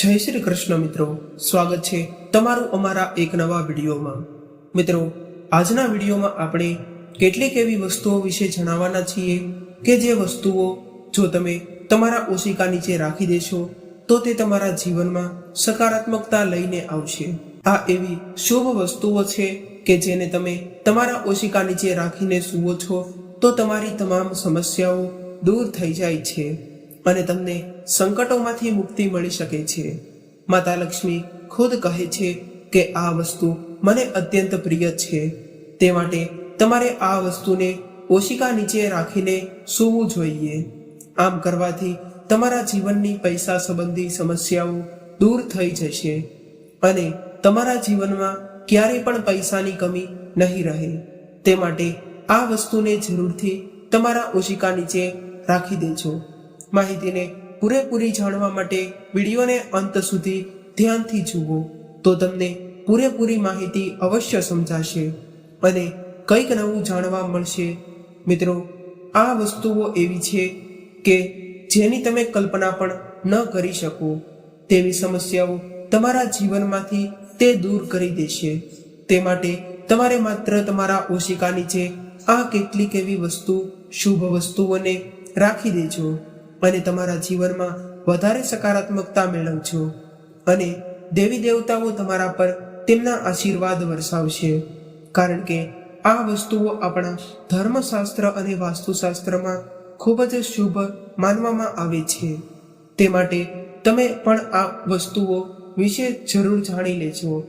જય શ્રી કૃષ્ણ મિત્રો. સ્વાગત છે તમારું અમારા એક નવા વિડીયોમાં. મિત્રો, આજના વિડીયોમાં આપણે કેટલીક એવી વસ્તુઓ વિશે જણાવવાના છીએ કે જે વસ્તુઓ જો તમે તમારા ઓશિકા નીચે રાખી દેશો, તો તે તમારા જીવનમાં સકારાત્મકતા લઈને આવશે. આ એવી શુભ વસ્તુઓ છે કે જેને તમે તમારા ઓશિકા નીચે રાખીને સૂવો છો, તો તમારી તમામ સમસ્યાઓ દૂર થઈ જાય છે. અને તમને સંકટોમાંથી મુક્તિ મળી શકે છે. માતા લક્ષ્મી ખુદ કહે છે કે આ વસ્તુ મને અત્યંત પ્રિય છે. તે માટે તમારે આ વસ્તુને ઓશિકા નીચે રાખીને સૂવું જોઈએ. આમ કરવાથી તમારા જીવનની પૈસા સંબંધી સમસ્યાઓ દૂર થઈ જશે અને તમારા જીવનમાં ક્યારેય પણ પૈસાની કમી નહીં રહે. તે માટે આ વસ્તુને જરૂરથી તમારા ઓશિકા નીચે રાખી દેજો. માહિતીને પૂરેપૂરી જાણવા માટે વિડીયોને અંત સુધી ધ્યાનથી જુઓ. તો તમને પૂરેપૂરી માહિતી અવશ્ય સમજાશે અને કંઈક નવું જાણવા મળશે. મિત્રો, આ વસ્તુઓ એવી છે કે જેની તમે કલ્પના પણ ન કરી શકો. તેવી સમસ્યાઓ તમારા જીવનમાંથી તે દૂર કરી દેશે. તે માટે તમારે માત્ર તમારા ઓશિકા નીચે આ કેટલીક એવી વસ્તુ, શુભ વસ્તુઓને રાખી દેજો. અને તમારા જીવનમાં વધારે સકારાત્મકતા મેળવજો. અને દેવી દેવતાઓ તમારા પર તેમના આશીર્વાદ વરસાવશે. કારણ કે આ વસ્તુઓ આપણા ધર્મશાસ્ત્ર અને વાસ્તુશાસ્ત્રમાં ખૂબ જ શુભ માનવામાં આવે છે. તે માટે તમે પણ આ વસ્તુઓ વિશે જરૂર જાણી લેજો.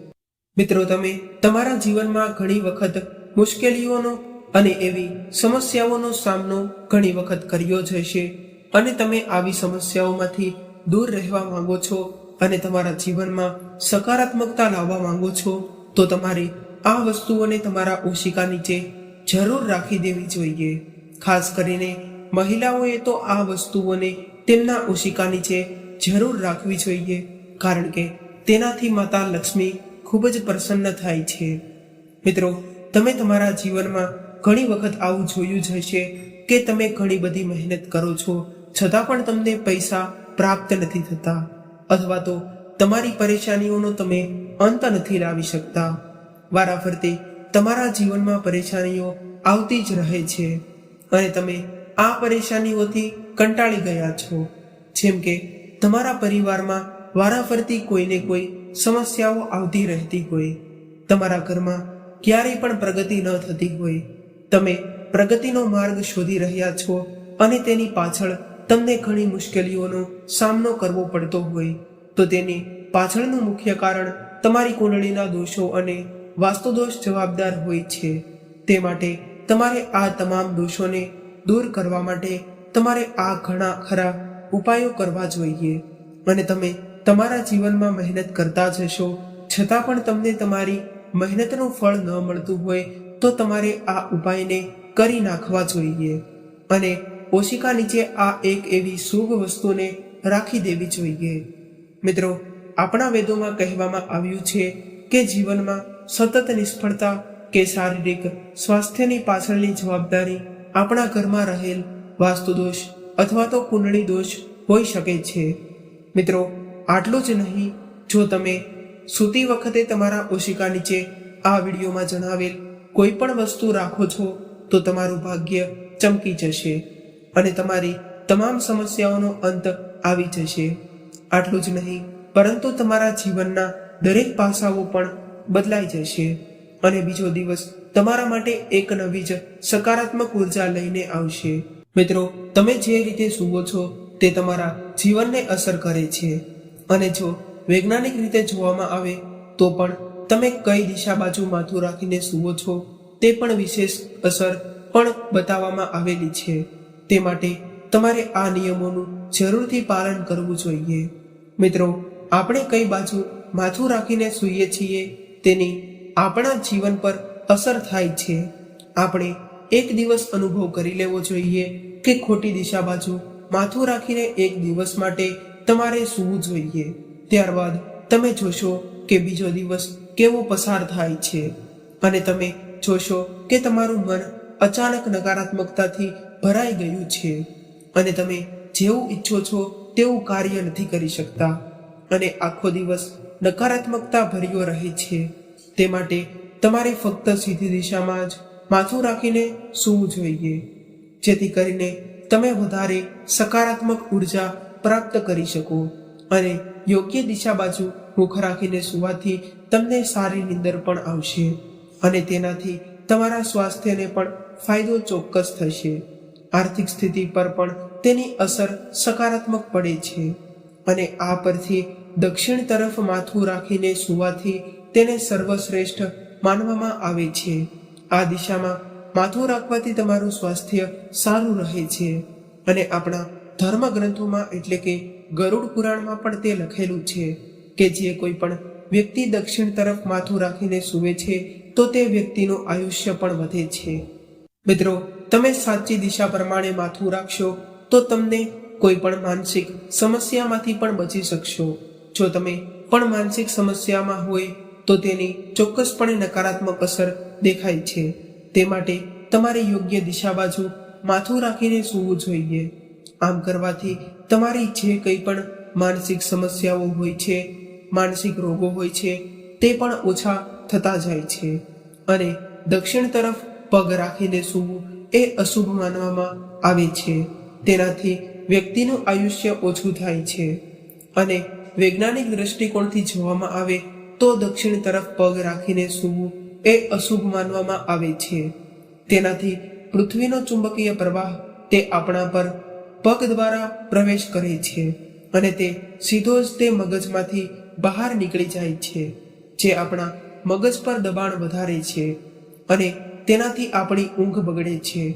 મિત્રો, તમે તમારા જીવનમાં ઘણી વખત મુશ્કેલીઓનો અને એવી સમસ્યાઓનો સામનો ઘણી વખત કર્યો જ હશે. અને તમે આવી સમસ્યાઓમાંથી દૂર રહેવા માંગો છો અને તમારા જીવનમાં સકારાત્મકતા લાવવા માંગો છો, તો તમારે આ વસ્તુઓને તમારા ઓશિકા નીચે જરૂર રાખી દેવી જોઈએ. ખાસ કરીને મહિલાઓએ તો આ વસ્તુઓને તેમના ઓશિકા નીચે જરૂર રાખવી જોઈએ, કારણ કે તેનાથી માતા લક્ષ્મી ખૂબ જ પ્રસન્ન થાય છે. મિત્રો, તમે તમારા જીવનમાં ઘણી વખત આવું જોયું જ હશે કે તમે ઘણી બધી મહેનત કરો છો છતાં પણ તમને પૈસા પ્રાપ્ત નથી થતા અથવા તો તમારી પરેશાનીઓનો તમે અંત નથી લાવી શકતા. વારાફરતી તમારા જીવનમાં પરેશાનીઓ આવતી જ રહે છે અને તમે આ પરેશાનીઓથી કંટાળી ગયા છો. જેમ કે તમારા પરિવારમાં વારાફરતી કોઈને કોઈ સમસ્યાઓ આવતી રહેતી હોય. તમારા ઘરમાં ક્યારેય પણ પ્રગતિ ન થતી હોય. તમે પ્રગતિનો માર્ગ શોધી રહ્યા છો અને તેની પાછળ તમને ઘણી મુશ્કેલીઓનો સામનો કરવો પડતો હોય તો તેને પાછળનું મુખ્ય કારણ તમારી કુંડળીના દોષો અને વાસ્તુદોષ જવાબદાર હોય છે. તે માટે તમારે આ તમામ દોષોને દૂર કરવા માટે તમારે આ ઘણા ખરા ઉપાયો કરવા જોઈએ. અને તમે તમારા જીવનમાં મહેનત કરતા જશો છતાં પણ તમને તમારી મહેનતનું ફળ ન મળતું હોય તો તમારે આ ઉપાયને કરી નાખવા જોઈએ. અને ઓશિકા નીચે આ એક એવી શુભ વસ્તુને રાખી દેવી જોઈએ. મિત્રો, આપણા વેદોમાં કહેવામાં આવ્યું છે કે જીવનમાં સતત નિષ્ફળતા કે શારીરિક સ્વાસ્થ્યની પાછળની જવાબદારી આપણા ઘરમાં રહેલ વાસ્તુદોષ અથવા તો કુંડળી દોષ હોઈ શકે છે. મિત્રો, આટલું જ નહીં, જો તમે સૂતી વખતે તમારા ઓશિકા નીચે આ વિડીયોમાં જણાવેલ કોઈ પણ વસ્તુ રાખો છો, તો તમારું ભાગ્ય ચમકી જશે. અને તમારી તમામ સમસ્યાઓનો અંત આવી જશે. આટલું જ નહીં, પરંતુ તમારા જીવનના દરેક પાસાઓ પણ બદલાઈ જશે. અને બીજો દિવસ તમારા માટે એક નવી જ સકારાત્મક ઊર્જા લઈને આવશે. મિત્રો, તમે જે રીતે સૂવો છો તે તમારા જીવનને અસર કરે છે. અને જો વૈજ્ઞાનિક રીતે જોવામાં આવે, તો પણ તમે કઈ દિશા બાજુ માથું રાખીને સૂવો છો તે પણ વિશેષ અસર પણ બતાવવામાં આવેલી છે. તે માટે તમારે આ નિયમોનું જરૂરથી પાલન કરવું જોઈએ. મિત્રો, આપણે કઈ બાજુ માથું રાખીને સૂઈએ છીએ તેની આપણા જીવન પર અસર થાય છે. આપણે એક દિવસ અનુભવ કરી લેવો જોઈએ કે ખોટી દિશા બાજુ માથું રાખીને એક દિવસ માટે તમારે સૂવું જોઈએ. ત્યારબાદ તમે જોશો કે બીજો દિવસ કેવો પસાર થાય છે. અને તમે જોશો કે તમારું મન અચાનક નકારાત્મકતાથી ભરાઈ ગયું છે. અને તમે જેવું ઈચ્છો છો તેવું કાર્ય નથી કરી શકતા. અને આખો દિવસ નકારાત્મકતા ભર્યો રહે છે. તે માટે તમારે ફક્ત સીધી દિશામાં જ માથું રાખીને સૂવું જોઈએ. જેથી કરીને તમે વધારે સકારાત્મક ઊર્જા પ્રાપ્ત કરી શકો. અને યોગ્ય દિશા બાજુ મુખ રાખીને સુવાથી તમને સારી નીંદર પણ આવશે. અને તેનાથી તમારા સ્વાસ્થ્યને પણ ફાયદો ચોક્કસ થશે. આર્થિક સ્થિતિ પર પણ તેની અસર સકારાત્મક પડે છે અને આ પરથી દક્ષિણ તરફ માથું રાખીને સુવાથી તેને સર્વશ્રેષ્ઠ માનવામાં આવે છે. આ દિશામાં માથું રાખવાથી તમારું સ્વાસ્થ્ય સારું રહે છે અને આપણા ધર્મ ગ્રંથોમાં એટલે કે ગરુડ પુરાણમાં પણ તે લખેલું છે કે જે કોઈ પણ વ્યક્તિ દક્ષિણ તરફ માથું રાખીને સૂવે છે તો તે વ્યક્તિનું આયુષ્ય પણ વધે છે. મિત્રો તમે સાચી દિશા પ્રમાણે માથું રાખશો, તો તમને કોઈ પણ માનસિક સમસ્યામાંથી પણ બચી શકશો. જો તમે પણ માનસિક સમસ્યામાં હોય, તો તેની ચોક્કસપણે નકારાત્મક અસર દેખાય છે. તે માટે તમારે યોગ્ય દિશા બાજુ માથું રાખીને સૂવું જોઈએ. આમ કરવાથી તમારી જે કંઈ પણ માનસિક સમસ્યાઓ હોય છે, માનસિક રોગો હોય છે, તે પણ ઓછા થતા જાય છે. અને દક્ષિણ તરફ પગ રાખીને સૂવું એ અશુભ માનવામાં આવે છે. તેનાથી વ્યક્તિનું આયુષ્ય ઓછું થાય છે. અને વૈજ્ઞાનિક દ્રષ્ટિકોણથી જોવામાં આવે તો દક્ષિણ તરફ પગ રાખીને સૂવું એ અશુભ માનવામાં આવે છે. તેનાથી પૃથ્વીનો ચુંબકીય પ્રવાહ તે આપણા પર પગ દ્વારા પ્રવેશ કરે છે અને તે સીધો જ તે મગજમાંથી બહાર નીકળી જાય છે, જે આપણા મગજ પર દબાણ વધારે છે. અને તેનાથી આપણી ઊંઘ બગડે છે.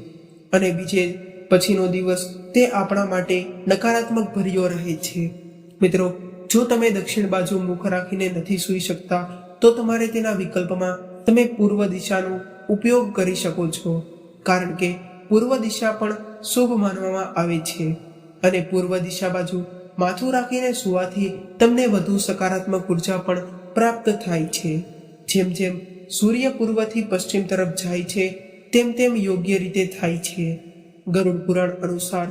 અને બીજે પછીનો દિવસ તે આપણા માટે નકારાત્મક ભર્યો રહે છે. મિત્રો, જો તમે દક્ષિણ બાજુ મુખ રાખીને નથી સૂઈ શકતા, તો તમારે તેના વિકલ્પમાં તમે પૂર્વ દિશાનો ઉપયોગ કરી શકો છો. કારણ કે પૂર્વ દિશા પણ શુભ માનવામાં આવે છે. અને પૂર્વ દિશા બાજુ માથું રાખીને સુવાથી તમને વધુ સકારાત્મક ઊર્જા પણ પ્રાપ્ત થાય છે. જેમ જેમ સૂર્ય પૂર્વથી પશ્ચિમ તરફ જાય છે, તેમ તેમ યોગ્ય રીતે થાય છે. ગરુડ પુરાણ અનુસાર,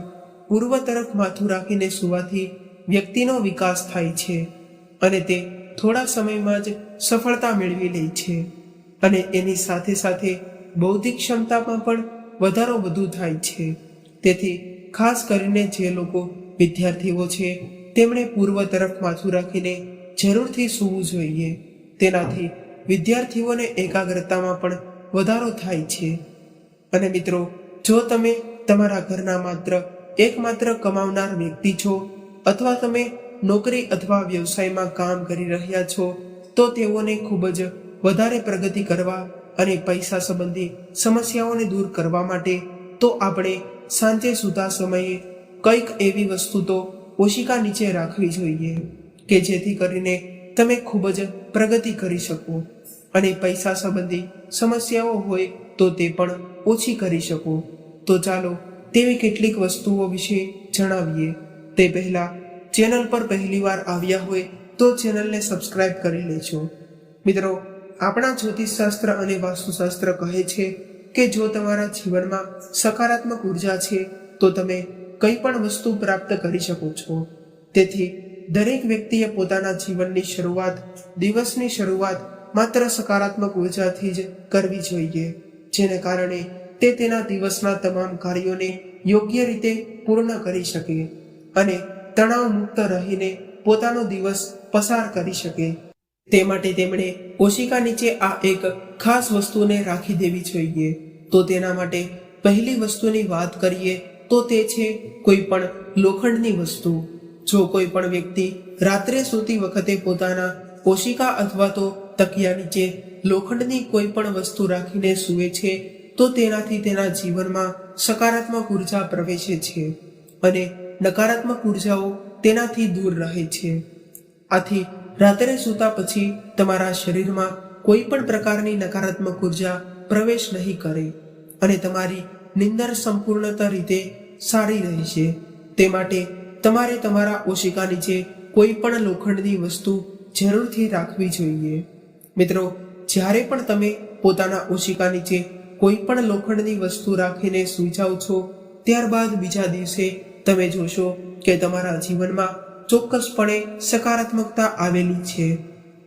પૂર્વ તરફ માથું રાખીને સુવાથી વ્યક્તિનો વિકાસ થાય છે અને તે થોડા સમયમાં જ સફળતા મેળવી લે છે અને એની સાથે સાથે બૌદ્ધિક ક્ષમતામાં પણ વધારો વધુ થાય છે. તેથી, ખાસ કરીને જે લોકો વિદ્યાર્થીઓ છે, તેમણે પૂર્વ તરફ માથું રાખીને જરૂરથી સૂવું જોઈએ. તેનાથી વિદ્યાર્થીઓને એકાગ્રતામાં પણ વધારો થાય છે. અને મિત્રો, જો તમે તમારા ઘરના માત્ર એકમાત્ર કમાવનાર વ્યક્તિ છો, અથવા તમે નોકરી અથવા વ્યવસાયમાં કામ કરી રહ્યા છો, તો તેઓને ખૂબ જ વધારે પ્રગતિ કરવા અને પૈસા સંબંધી સમસ્યાઓને દૂર કરવા માટે તો આપણે સાંજે સુતા સમયે કંઈક એવી વસ્તુ તો ઓશિકા નીચે રાખવી જોઈએ, કે જેથી કરીને તમે ખૂબ જ પ્રગતિ કરી શકો. અને પૈસા સંબંધી સમસ્યાઓ હોય તો તે પણ ઓછી કરી શકો. તો ચાલો તેવી કેટલીક વસ્તુઓ વિશે જણાવીએ. તે પહેલા, ચેનલ પર પહેલીવાર આવ્યા હોય તો ચેનલને સબસ્ક્રાઇબ કરી લેજો. મિત્રો, આપણા જ્યોતિષશાસ્ત્ર અને વાસ્તુશાસ્ત્ર કહે છે કે જો તમારા જીવનમાં સકારાત્મક ઊર્જા છે, તો તમે કંઈ પણ વસ્તુ પ્રાપ્ત કરી શકો છો. તેથી, દરેક વ્યક્તિએ પોતાના જીવનની શરૂઆત, દિવસની શરૂઆત માત્ર સકારાત્મક ઉર્જાથી જ કરવી જોઈએ, જેને કારણે તે તેના દિવસના તમામ કાર્યોને યોગ્ય રીતે પૂર્ણ કરી શકે અને તણાવ મુક્ત રહીને પોતાનો દિવસ પસાર કરી શકે. તે માટે તેમણે કોશિકા નીચે આ એક ખાસ વસ્તુને રાખી દેવી જોઈએ. તો તેના માટે પહેલી વસ્તુની વાત કરીએ તો તે છે કોઈ પણ લોખંડની વસ્તુ. જો કોઈ પણ વ્યક્તિ રાત્રે સૂતી વખતે પોતાના કોશિકા અથવા તો તકિયા નીચે લોખંડની કોઈ પણ વસ્તુ રાખીને સૂવે છે, તો તેનાથી તેના જીવનમાં સકારાત્મક ઊર્જા પ્રવેશે છે અને નકારાત્મક ઉર્જાઓ તેનાથી દૂર રહે છે. આથી રાત્રે સૂતા પછી તમારા શરીરમાં કોઈ પણ પ્રકારની નકારાત્મક ઊર્જા પ્રવેશ નહીં કરે અને તમારી નિંદર સંપૂર્ણતા રીતે સારી રહેશે. તે માટે તમારે તમારા ઓશિકા નીચે કોઈ પણ લોખંડની વસ્તુ જરૂરથી રાખવી જોઈએ. મિત્રો, જ્યારે પણ તમે પોતાના ઓશિકા નીચે કોઈ પણ લોખંડની વસ્તુ રાખીને સૂઈ જાઓ છો, ત્યારબાદ બીજા દિવસે તમે જોશો કે તમારા જીવનમાં ચોક્કસપણે સકારાત્મકતા આવેલી છે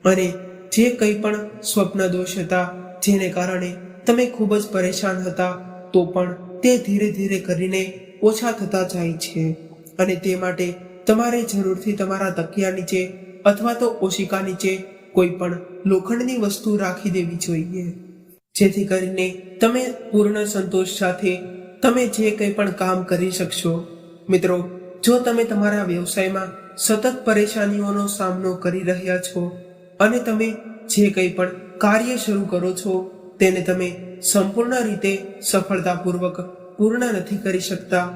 અને જે કંઈ પણ સ્વપ્ન દોષ હતા, જેને કારણે તમે ખૂબ જ પરેશાન હતા, તો પણ તે ધીરે ધીરે કરીને ઓછા થતા જાય છે. અને તે માટે તમારે જરૂરથી તમારા તકિયા નીચે અથવા તો ઓશિકા નીચે કોઈ પણ લોખંડની વસ્તુ રાખી દેવી જોઈએ. જેથી કરીને તમે પૂર્ણ સંતોષ સાથે તમે જે કંઈ પણ કામ કરી શકશો. મિત્રો, જો તમે તમારા વ્યવસાયમાં સતત પરેશાનીઓનો સામનો કરી રહ્યા છો અને તમે જે કંઈ પણ કાર્ય શરૂ કરો છો, તેને તમે સંપૂર્ણ રીતે સફળતાપૂર્વક પૂર્ણ નથી કરી શકતા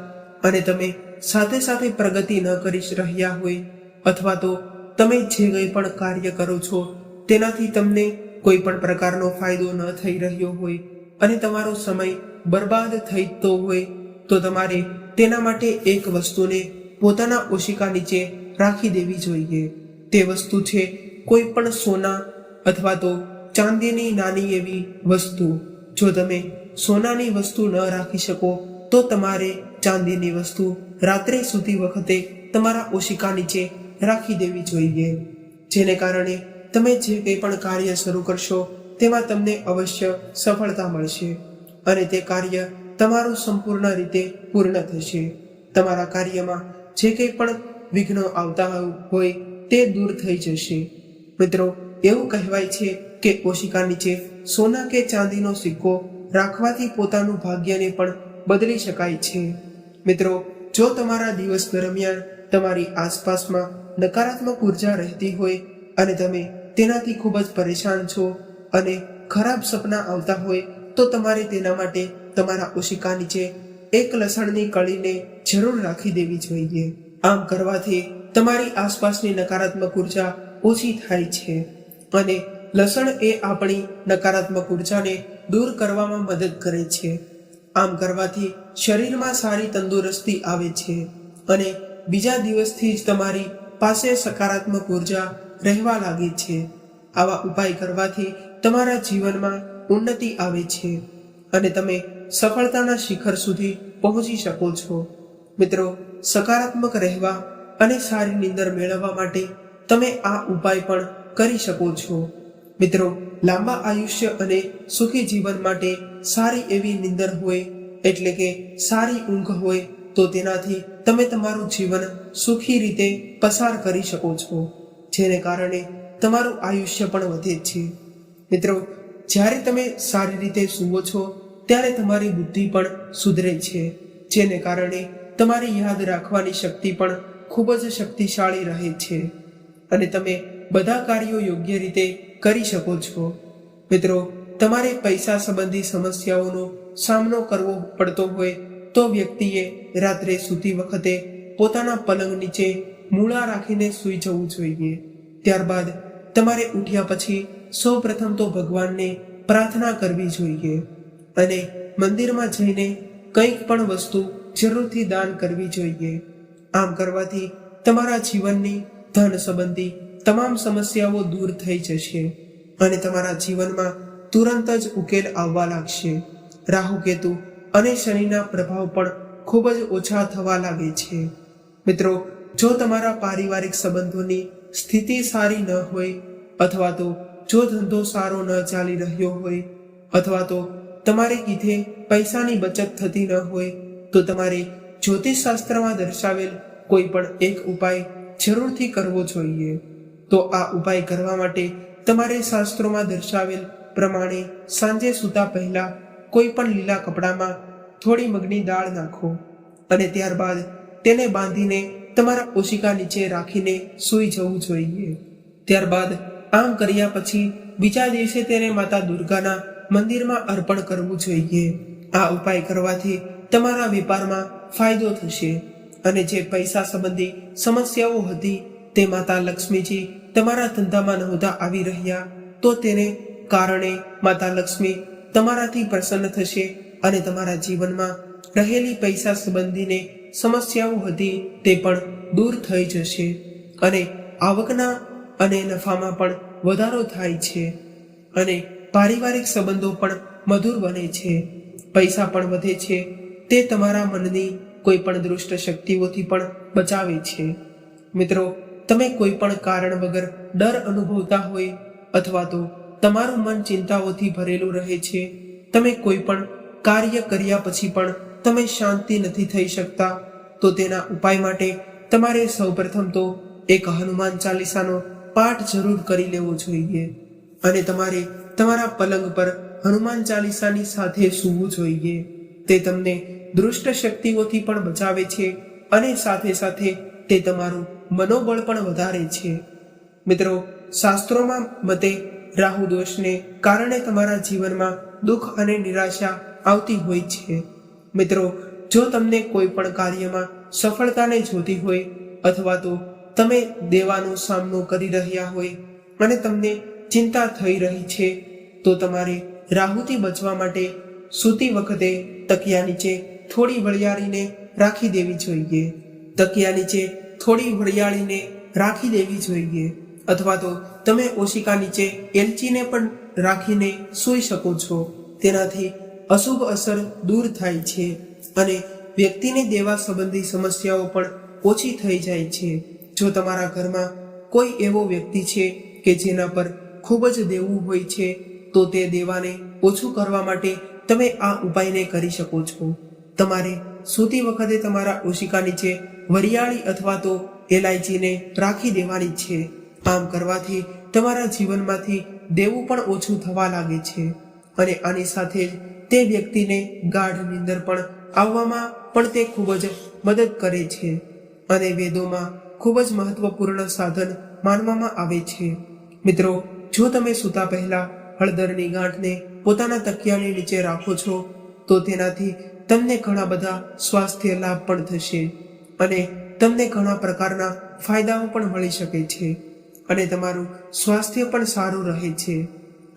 અને તમે સાથે સાથે પ્રગતિ ન કરી રહ્યા હોય અથવા તો તમે જે કંઈ પણ કાર્ય કરો છો, તેનાથી તમને કોઈ પણ પ્રકારનો ફાયદો ન થઈ રહ્યો હોય અને તમારો સમય બરબાદ થઈતો હોય, તો તમારે તેના માટે એક વસ્તુને પોતાના ઓશિકા નીચે રાખી દેવી જોઈએ. તે વસ્તુ છે કોઈ પણ સોના અથવા તો ચાંદીની નાની એવી વસ્તુ. જો તમે સોનાની વસ્તુ ન રાખી શકો, તો તમારે ચાંદીની વસ્તુ રાત્રે સુધી વખતે તમારા ઓશિકા નીચે રાખી દેવી જોઈએ. જેને કારણે તમે જે કંઈ પણ કાર્ય શરૂ કરશો, તેમાં તમને અવશ્ય સફળતા મળશે અને તે કાર્ય તમારું સંપૂર્ણ રીતે પૂર્ણ થશે. તમારા કાર્યમાં જે કંઈ પણ વિઘ્નો આવતા હોય તે દૂર થઈ જશે. મિત્રો, એવું કહેવાય છે કે ઓશિકા નીચે સોના કે ચાંદીનો સિક્કો રાખવાથી પોતાનું ભાગ્યને પણ બદલી શકાય છે. મિત્રો, જો તમારા દિવસ દરમિયાન તમારી આસપાસમાં નકારાત્મક ઊર્જા રહેતી હોય અને તમે તેનાથી ખૂબ જ પરેશાન છો અને ખરાબ સપના આવતા હોય તો તમારે તેના માટે તમારા ઓશિકા નીચે એક લસણની કળીને જરૂર રાખી દેવી જોઈએ. આમ કરવાથી તમારી આસપાસની નકારાત્મક ઊર્જા ઓછી થાય છે અને લસણ એ આપણી નકારાત્મક ઉર્જાને દૂર કરવામાં મદદ કરે છે. આમ કરવાથી શરીરમાં સારી તંદુરસ્તી આવે છે અને બીજા દિવસથી જ તમારી પાસે સકારાત્મક ઊર્જા રહેવા લાગે છે. આવા ઉપાય કરવાથી તમારા જીવનમાં ઉન્નતિ આવે છે અને તમે સફળતાના શિખર સુધી પહોંચી શકો છો. મિત્રો, સકારાત્મક રહેવા અને સારી નીંદર મેળવવા માટે તમે આ ઉપાય પણ કરી શકો છો. મિત્રો, લાંબા આયુષ્ય અને સુખી જીવન માટે સારી એવી નીંદર હોય, એટલે કે સારી ઊંઘ હોય, તો તેનાથી તમે તમારું જીવન સુખી રીતે પસાર કરી શકો છો, જેને કારણે તમારું આયુષ્ય પણ વધે છે. મિત્રો, જ્યારે તમે સારી રીતે સૂવો છો, ત્યારે તમારી બુદ્ધિ પણ સુધરે છે, જેને કારણે તમારી યાદ રાખવાની શક્તિ પણ ખૂબ જ શક્તિશાળી રહે છે. અને તમે બધા કાર્યો યોગ્ય રીતે કરી શકો છો. મિત્રો, તમારે પૈસા સંબંધી સમસ્યાઓનો સામનો કરવો પડતો હોય તો વ્યક્તિએ રાત્રે સૂતી વખતે પોતાના પલંગ નીચે મૂળા રાખીને સૂઈ જવું જોઈએ. ત્યારબાદ તમારે ઉઠ્યા પછી સૌ પ્રથમ તો ભગવાનને પ્રાર્થના કરવી જોઈએ અને મંદિરમાં જઈને કંઈક પણ વસ્તુ જરૂરથી દાન કરવી જોઈએ. આમ કરવાથી તમારા જીવનની ધન સંબંધી તમામ સમસ્યાઓ દૂર થઈ જશે અને તમારા જીવનમાં તુરંત જ ઉકેલ આવવા લાગશે. રાહુ કેતુ અને શનિના પ્રભાવ પણ ખૂબ જ ઓછા થવા લાગે છે. મિત્રો, જો તમારા પારિવારિક સંબંધોની સ્થિતિ સારી ન હોય, અથવા તો જો ધંધો સારો ન ચાલી રહ્યો હોય, અથવા તો તમારે કીધે પૈસાની બચત થતી ન હોય, તો તમારે જ્યોતિષશાસ્ત્રમાં દર્શાવેલ કોઈ પણ એક ઉપાય જરૂરથી કરવો જોઈએ. તો આ ઉપાય કરવા માટે તમારે શાસ્ત્રોમાં દર્શાવેલ પ્રમાણે સાંજે સૂતા પહેલા કોઈ પણ લીલા કપડામાં થોડી મગની દાળ નાખો અને ત્યારબાદ તેને બાંધીને તમારા ઓશિકા નીચે રાખીને સૂઈ જવું જોઈએ. ત્યારબાદ આમ કર્યા પછી બીજા દિવસે તેને માતા દુર્ગાના મંદિરમાં અર્પણ કરવું જોઈએ. આ ઉપાય કરવાથી તમારા વેપારમાં ફાયદો થશે અને જે પૈસા સંબંધી સમસ્યાઓ હતી તે માતા લક્ષ્મીજી તમારા ધંધામાં નહોતા આવી રહ્યા તો તેને કારણે માતા લક્ષ્મી તમારાથી પ્રસન્ન થશે અને તમારા જીવનમાં રહેલી પૈસા સંબંધીને સમસ્યાઓ હતી તે પણ દૂર થઈ જશે અને આવકના અને નફામાં પણ વધારો થાય છે અને પારિવારિક સંબંધો પણ મધુર બને છે. પૈસા પણ વધે છે, તે તમારા મનની કોઈ પણ દુષ્ટ શક્તિઓથી પણ બચાવે છે. મિત્રો, તમે કોઈ પણ કારણ વગર ડર અનુભવતા હોય અથવા તો તમારું મન ચિંતાઓથી ભરેલું રહે છે. તમે કોઈ પણ કાર્ય કર્યા પછી પણ તમે શાંતિ નથી થઈ શકતા. તો તેના ઉપાય માટે તમારે સૌપ્રથમ તો એક હનુમાન ચાલીસાનો પાઠ જરૂર કરી લેવો જોઈએ અને તમારે તમારા પલંગ પર હનુમાન ચાલીસાની સાથે સૂવું જોઈએ. તે તમને દુષ્ટ શક્તિઓથી પણ બચાવે છે અને સાથે સાથે તે તમારું મનોબળ પણ વધારે છે. મિત્રો, શાસ્ત્રોમાં મતે રાહુ દોષને કારણે તમારા જીવનમાં દુઃખ અને નિરાશા આવતી હોય છે. મિત્રો, જો તમને કોઈ પણ કાર્યમાં સફળતાને જોતી હોય અથવા તો તમે દેવાનો સામનો કરી રહ્યા હોય અને તમને ચિંતા થઈ રહી છે, તો તમારે રાહુથી બચવા માટે સૂતી વખતે તકિયા નીચે થોડી વળિયાળીને રાખી દેવી જોઈએ. તકિયા નીચે થોડી વળિયાળીને રાખી દેવી જોઈએ. અથવા તો તમે ઓશિકા નીચે એલચીને પણ રાખીને સૂઈ શકો છો. તેનાથી અશુભ અસર દૂર થાય છે અને વ્યક્તિને દેવા સંબંધી સમસ્યાઓ પણ ઓછી થઈ જાય છે. જો તમારા ઘરમાં કોઈ એવો વ્યક્તિ છે કે જેના પર ખૂબ જ દેવું હોય છે, તો તે દેવાને ઓછું કરવા માટે તમે આ ઉપાયને કરી શકો છો. તમારે સૂતી વખતે તમારા ઓશિકા નીચે વરિયાળી અથવા તો એલાયચીને રાખી દેવાની છે. આમ કરવાથી તમારા જીવનમાંથી દેવું પણ ઓછું થવા લાગે છે. અને આની સાથે જ તે વ્યક્તિને ગાઢ નિંદર પણ આવવામાં પણ તે ખૂબ જ મદદ કરે છે. અને વેદોમાં ખૂબ જ મહત્વપૂર્ણ સાધન માનવામાં આવે છે. મિત્રો, જો તમે સૂતા પહેલા હળદરની ગાંઠને પોતાના તકિયાની નીચે રાખો છો, તો તેનાથી તમને ઘણા બધા સ્વાસ્થ્ય લાભ પણ થશે. અને તમને ઘણા પ્રકારના ફાયદાઓ પણ મળી શકે છે. અને તમારું સ્વાસ્થ્ય પણ સારું રહે છે.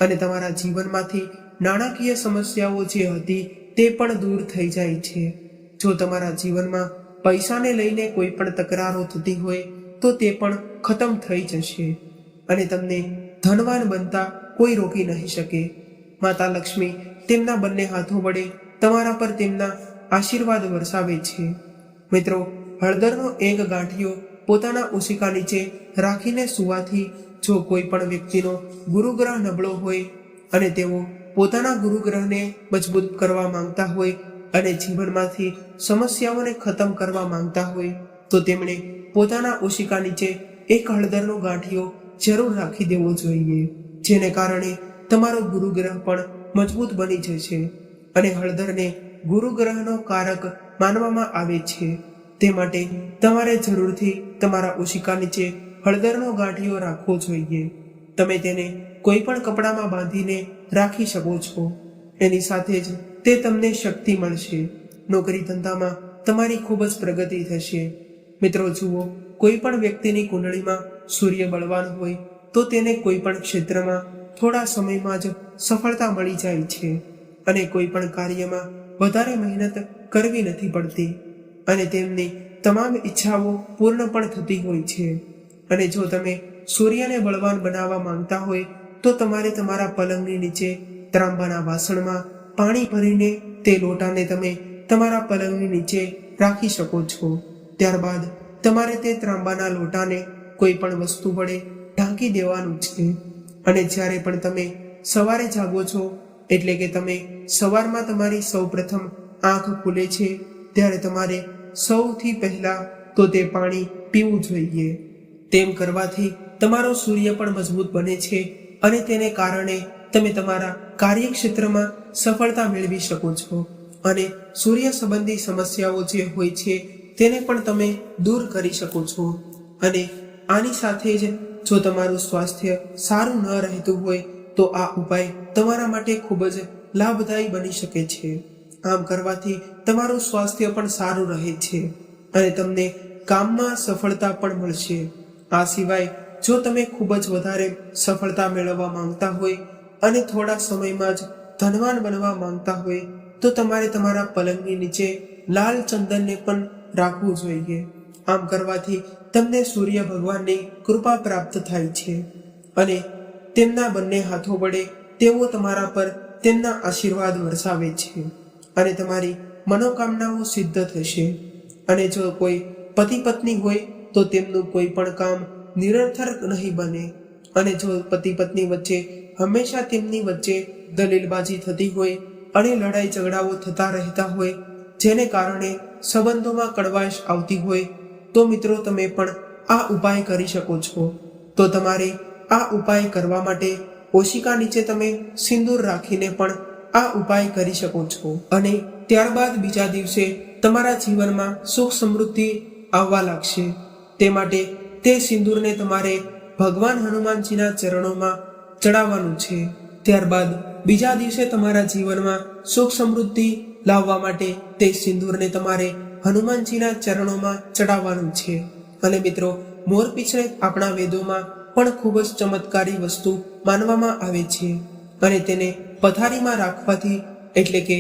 અને તમારા જીવનમાંથી નાણાકીય સમસ્યાઓ જે હતી તે પણ દૂર થઈ જાય છે. જો તમારા જીવનમાં પૈસાને લઈને કોઈ પણ તકરારો થતી હોય, તો તે પણ ખતમ થઈ જશે. અને તમને ધનવાન બનતા કોઈ રોકી નહીં શકે. માતા લક્ષ્મી તેમના બંને હાથો વડે તમારા પર તેમના આશીર્વાદ વરસાવે છે. મિત્રો, હળદરનો એક ગાંઠિયો પોતાના ઓશિકા નીચે રાખીને સુવાથી જો કોઈ પણ વ્યક્તિનો ગુરુગ્રહ નબળો હોય અને તેઓ પોતાના ગુરુગ્રહને મજબૂત કરવા માંગતા હોય અને જીવનમાંથી સમસ્યાઓને ખતમ કરવા માંગતા હોય, તો તેમણે પોતાના ઓશિકા નીચે એક હળદરનો ગાંઠિયો જરૂર રાખી દેવો જોઈએ, જેને કારણે તમારો ગુરુગ્રહ પણ મજબૂત બની જશે અને હળદરને ગુરુગ્રહનો કારક માનવામાં આવે છે. તે માટે તમારે જરૂરથી તમારા ઓશિકા નીચે હળદરનો ગાંઠિયો રાખવો જોઈએ. તમે તેને કોઈ પણ કપડામાં બાંધીને રાખી શકો છો. એની સાથે જ તે તમને શક્તિ મળશે. નોકરી ધંધામાં તમારી ખૂબ જ પ્રગતિ થશે. મિત્રો, જુઓ કોઈ પણ વ્યક્તિની કુંડળીમાં સૂર્ય બળવાન હોય તો તેને કોઈ પણ ક્ષેત્રમાં થોડા સમયમાં જ સફળતા મળી જાય છે. અને કોઈ પણ કાર્યમાં વધારે મહેનત કરવી નથી પડતી. અને તેમની તમામ ઈચ્છાઓ પૂર્ણ પણ થતી હોય છે. અને જો તમે સૂર્યને બળવાન બનાવવા માંગતા હોય, તો તમારે તમારા પલંગની નીચે ત્રાંબાના વાસણમાં પાણી ભરીને તે લોટાને તમે તમારા પલંગની નીચે રાખી શકો છો. ત્યારબાદ તમારે તે ત્રાંબાના લોટાને કોઈ પણ વસ્તુ વડે ઢાંકી દેવાનું છે. અને જ્યારે પણ તમે સવારે જાગો છો, એટલે કે તમે સવારમાં તમારી સૌપ્રથમ આંખ ખુલે છે, ત્યારે તમારે સૌથી પહેલા તો તે પાણી પીવું જોઈએ. તેમ કરવાથી તમારો સૂર્ય પણ મજબૂત બને છે અને તેને કારણે તમે તમારા કાર્યક્ષેત્રમાં સફળતા મેળવી શકો છો. અને સૂર્ય સંબંધી સમસ્યાઓ જે હોય છે તેને પણ તમે દૂર કરી શકો છો. અને આની સાથે જ જો તમારું સ્વાસ્થ્ય સારું ન રહેતું હોય તો આ ઉપાય તમારા માટે ખૂબ જ લાભદાયી બની શકે છે. આમ કરવાથી તમારું સ્વાસ્થ્ય પણ સારું રહે છે અને તમને કામમાં સફળતા પણ મળશે. આ સિવાય જો તમે ખૂબ જ વધારે સફળતા મેળવવા માંગતા હોય અને થોડા સમયમાં જ ધનવાન બનવા માંગતા હોય, તો તમારે તમારા પલંગની નીચે લાલ ચંદનને પણ રાખવું જોઈએ. આમ કરવાથી તમને સૂર્ય ભગવાનની કૃપા પ્રાપ્ત થાય છે અને તેમના બંને હાથો વડે તેઓ તમારા પર તેમના આશીર્વાદ વરસાવે છે. અને તમારી મનોકામનાઓ સિદ્ધ થશે. અને જો કોઈ પતિ પત્ની હોય, તો તેમનું કોઈ પણ કામ નિરર્થક નહીં બને. અને જો પતિ પત્ની વચ્ચે હંમેશા તેમની વચ્ચે દલીલબાજી થતી હોય અને લડાઈ ઝઘડાઓ થતા રહેતા હોય, જેને કારણે સંબંધોમાં કડવાશ આવતી હોય, તો મિત્રો તમે પણ આ ઉપાય કરી શકો છો. તો તમારે આ ઉપાય કરવા માટે ઓશિકા નીચે તમે સિંદૂર રાખીને પણ આ ઉપાય કરી શકો છો. અને ત્યારબાદ બીજા દિવસે તમારા જીવનમાં સુખ સમૃદ્ધિ આવવા લાગશે. તે માટે તે સિંદૂરને તમારે ભગવાન હનુમાનજીના ચરણોમાં ચડાવવાનું છે. ત્યારબાદ બીજા દિવસે તમારા જીવનમાં સુખ સમૃદ્ધિ લાવવા માટે તે સિંદૂરને તમારે હનુમાનજીના ચરણોમાં ચડાવવાનું છે. અને મિત્રો મોરપીંછને આપણા વેદોમાં પણ ખૂબ જ ચમત્કારી વસ્તુ માનવામાં આવે છે. અને તેને પથારીમાં રાખવાથી, એટલે કે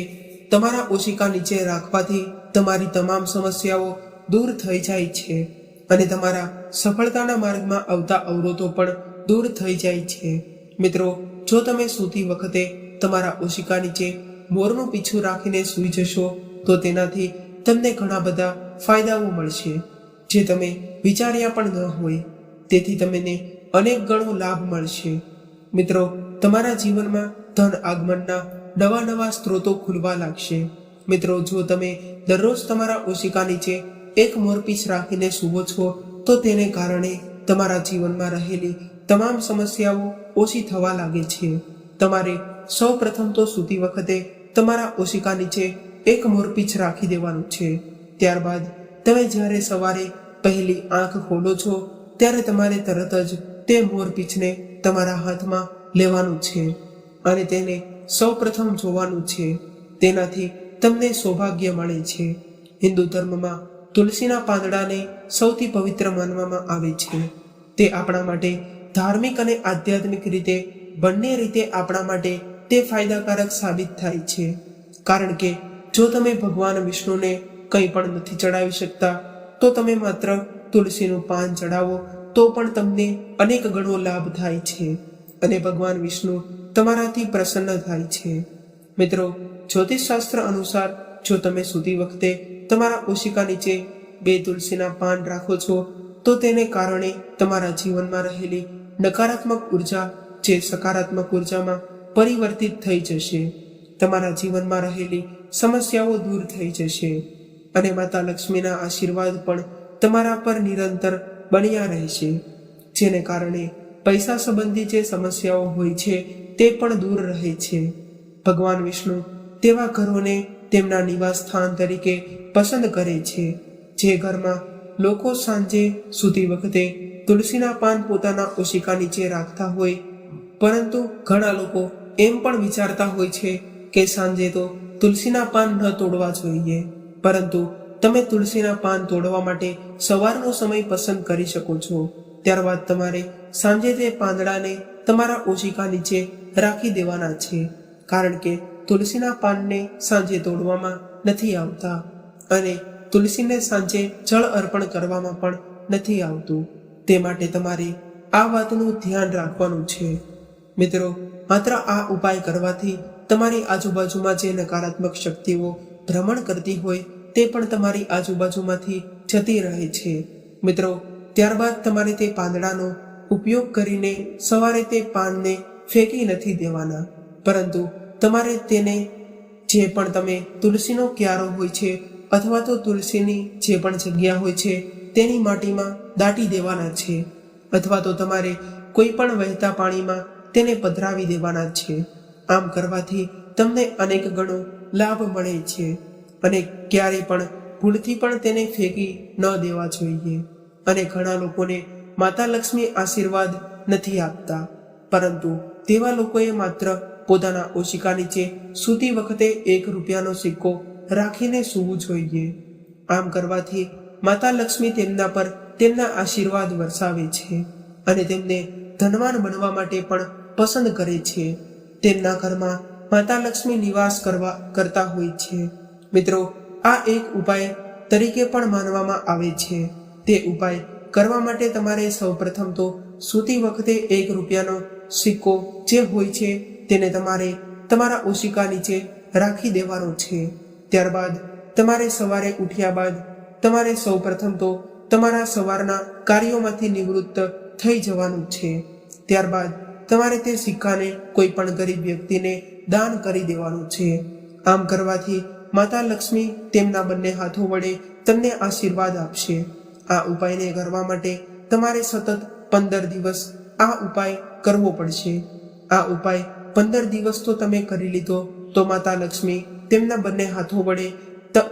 તમારા ઓશિકા નીચે રાખવાથી તમારી તમામ સમસ્યાઓ દૂર થઈ જાય છે અને તમારા સફળતાના માર્ગમાં આવતા અવરોધો પણ દૂર થઈ જાય છે. મિત્રો, જો તમે સૂતી વખતે તમારા ઓશિકા નીચે મોરનું પીછું રાખીને સૂઈ જશો, તો તેનાથી તમને ઘણા બધા ફાયદાઓ મળશે. જે તમે વિચાર્યા પણ ન હોય, તેથી તમને અનેક ગણો લાભ મળશે. મિત્રો, તમારા જીવનમાં ધન આગમનના નવા નવા સ્ત્રોતો ખુલવા લાગશે. મિત્રો, જો તમે દરરોજ તમારા ઓશિકા નીચે એક મોરપીસ રાખીને સૂવો છો, તો તેને કારણે તમારા જીવનમાં રહેલી તમામ સમસ્યાઓ ઓછી થવા લાગે છે. તમારે સૌ પ્રથમ તો સૂતી વખતે તમારા ઓશિકા નીચે એક મોરપીછ રાખી દેવાનું છે. ત્યારબાદ તમે જ્યારે સવારે પહેલી આંખ ખોલો છો, ત્યારે તમારે તરત જ તે મોરપીછને તમારા હાથમાં લેવાનું છે. અને તેને સૌ પ્રથમ જોવાનું છે. તેનાથી તમને સૌભાગ્ય મળે છે. હિન્દુ ધર્મમાં તુલસીના પાંદડાને સૌથી પવિત્ર માનવામાં આવે છે. તે આપણા માટે ધાર્મિક અને આધ્યાત્મિક રીતે, બંને રીતે આપણા માટે તે ફાયદાકારક સાબિત થાય છે. કારણ કે જો તમે ભગવાન વિષ્ણુને કંઈ પણ નથી ચડાવી શકતા, તો તમે માત્ર તુલસીનું પાન ચડાવો તો પણ તમને અનેક ગણો લાભ થાય છે. અને ભગવાન વિષ્ણુ તમારાથી પ્રસન્ન થાય છે. મિત્રો, જ્યોતિષશાસ્ત્ર અનુસાર જો તમે સૂતી વખતે તમારા ઓશિકા નીચે બે તુલસીના પાન રાખો છો, તો તેને કારણે તમારા જીવનમાં રહેલી નકારાત્મક ઊર્જા જે સકારાત્મક ઉર્જામાં પરિવર્તિત થઈ જશે. તમારા જીવનમાં રહેલી સમસ્યાઓ દૂર થઈ જશે અને માતા લક્ષ્મીના આશીર્વાદ પણ તમારા પર નિરંતર બન્યા રહેશે. જેને કારણે પૈસા સંબંધી જે સમસ્યાઓ હોય છે તે પણ દૂર રહે છે. ભગવાન વિષ્ણુ તેવા ઘરોને તેમના નિવાસ સ્થાન તરીકે પસંદ કરે છે. જે ઘરમાં લોકો સાંજે સૂતી વખતે તુલસીના પાન પોતાના ઓશિકા નીચે રાખતા હોય, પરંતુ ઘણા લોકો એમ પણ વિચારતા હોય છે કે સાંજે તો તુલસીના પાન ન તોડવા જોઈએ. પરંતુ તમે તુલસીના પાન તોડવા માટે સવારનો સમય પસંદ કરી શકો છો. ત્યારબાદ તમારે સાંજે તે પાંદડાને તમારા ઓશિકા નીચે રાખી દેવાના છે, કારણ કે તુલસીના પાનને સાંજે તોડવામાં નથી આવતા અને તુલસીને સાંજે જળ અર્પણ કરવામાં પણ નથી આવતું. તે માટે તમારે આ વાતનું ધ્યાન રાખવાનું છે. મિત્રો, માત્ર આ ઉપાય કરવાથી તમારી આજુબાજુમાં જે નકારાત્મક શક્તિઓ ભ્રમણ કરતી હોય તે પણ તમારી આજુબાજુમાંથી જતી રહે છે. મિત્રો, ત્યારબાદ તમારે તે પાંદડાનો ઉપયોગ કરીને સવારે તે પાનને ફેંકી નથી દેવાના. પરંતુ તમારે તેને જે પણ તમે તુલસીનો ક્યારો હોય છે અથવા તો તુલસીની જે પણ જગ્યા હોય છે તેની માટીમાં દાટી દેવાના છે અથવા તો તમારે કોઈ પણ વહેતા પાણીમાં તેને પધરાવી દેવાના છે. આમ કરવાથી તમને અનેક ગણો લાભ મળે છે અને ક્યારેય પણ ભૂલથી પણ તેને ફેંકી ન દેવા જોઈએ અને ઘણા લોકોને માતા લક્ષ્મી આશીર્વાદ નથી આપતા. પરંતુ તેવા લોકોએ માત્ર પોતાના ઓશિકા નીચે સૂતી વખતે એક રૂપિયાનો સિક્કો રાખીને સૂવું જોઈએ. આમ કરવાથી માતા લક્ષ્મી તેમના પર તેમના આશીર્વાદ વરસાવે છે અને તેમને ધનવાન બનવા માટે પણ પસંદ કરે છે. તેમના ઘરમાં માતા લક્ષ્મી નિવાસ કરવા કરતા હોય છે. મિત્રો, આ એક ઉપાય તરીકે પણ માનવામાં આવે છે. તે ઉપાય કરવા માટે તમારે સૌપ્રથમ તો સૂતી વખતે એક રૂપિયાનો સિક્કો જે હોય છે તેને તમારે તમારા ઓશિકા નીચે રાખી દેવાનો છે. ત્યારબાદ તમારે સવારે ઉઠ્યા બાદ તમારે સૌપ્રથમ તો તમારા સવારના કાર્યોમાંથી નિવૃત્ત થઈ જવાનું છે. ત્યારબાદ તમારે તે સિક્કાને કોઈ પણ ગરીબ વ્યક્તિને દાન કરી દેવાનું છે. આમ કરવાથી માતા લક્ષ્મી તેમના બંને હાથો વડે તમને આશીર્વાદ આપશે. આ ઉપાયને કરવા માટે તમારે સતત પંદર દિવસ આ ઉપાય કરવો પડશે. આ ઉપાય પંદર દિવસ તો તમે કરી લીધો તો માતા લક્ષ્મી તેમના બંને હાથો વડે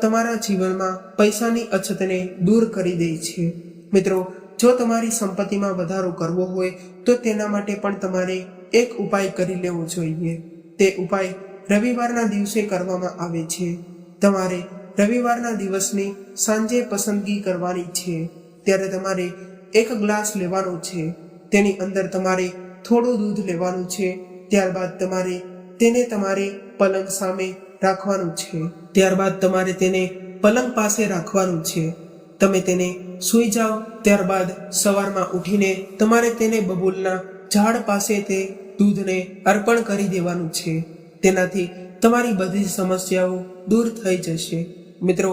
તમારા જીવનમાં પૈસાની અછતને દૂર કરી દે છે. મિત્રો, જો તમારી સંપત્તિમાં વધારો કરવો હોય તો તેના માટે પણ તમારે એક ઉપાય કરી લેવો જોઈએ. તે ઉપાય રવિવારના દિવસે કરવામાં આવે છે. તમારે રવિવારના દિવસની સાંજે પસંદગી કરવાની છે. ત્યારે તમારે એક ગ્લાસ લેવાનો છે. તેની અંદર તમારે થોડું દૂધ લેવાનું છે. ત્યારબાદ તમારે તેને તમારે પલંગ સામે રાખવાનું છે. ત્યારબાદ તમારે તેને પલંગ પાસે રાખવાનું છે. તમે તેને સૂઈ જાઓ. ત્યારબાદ સવારમાં ઉઠીને તમારે તેને બબૂલના ઝાડ પાસે તે દૂધને અર્પણ કરી દેવાનું છે. તેનાથી તમારી બધી સમસ્યાઓ દૂર થઈ જશે. મિત્રો,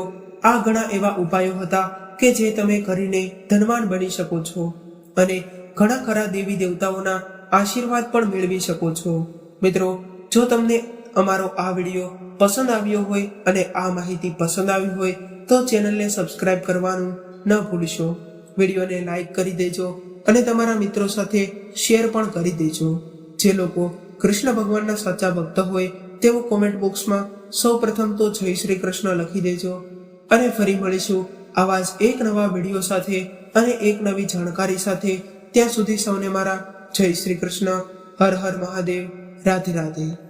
આ ઘણા એવા ઉપાયો હતા કે જે તમે કરીને ધનવાન બની શકો છો અને ઘણા ખરા દેવી દેવતાઓના આશીર્વાદ પણ મેળવી શકો છો. મિત્રો, જો તમને અમારો આ વીડિયો પસંદ આવ્યો હોય અને આ માહિતી પસંદ આવી હોય, તો ચેનલને સબસ્ક્રાઇબ કરવાનું ન ભૂલશો. વિડીયોને લાઈક કરી દેજો અને તમારા મિત્રો સાથે શેર પણ કરી દેજો. જે લોકો કૃષ્ણ ભગવાનના સાચા ભક્ત હોય તેઓ કોમેન્ટ બોક્સમાં સૌ પ્રથમ તો જય શ્રી કૃષ્ણ લખી દેજો અને ફરી મળીશું આવા એક નવા વીડિયો સાથે અને એક નવી જાણકારી સાથે. ત્યાં સુધી સૌને મારા જય શ્રી કૃષ્ણ, હર હર મહાદેવ, રાધે રાધે.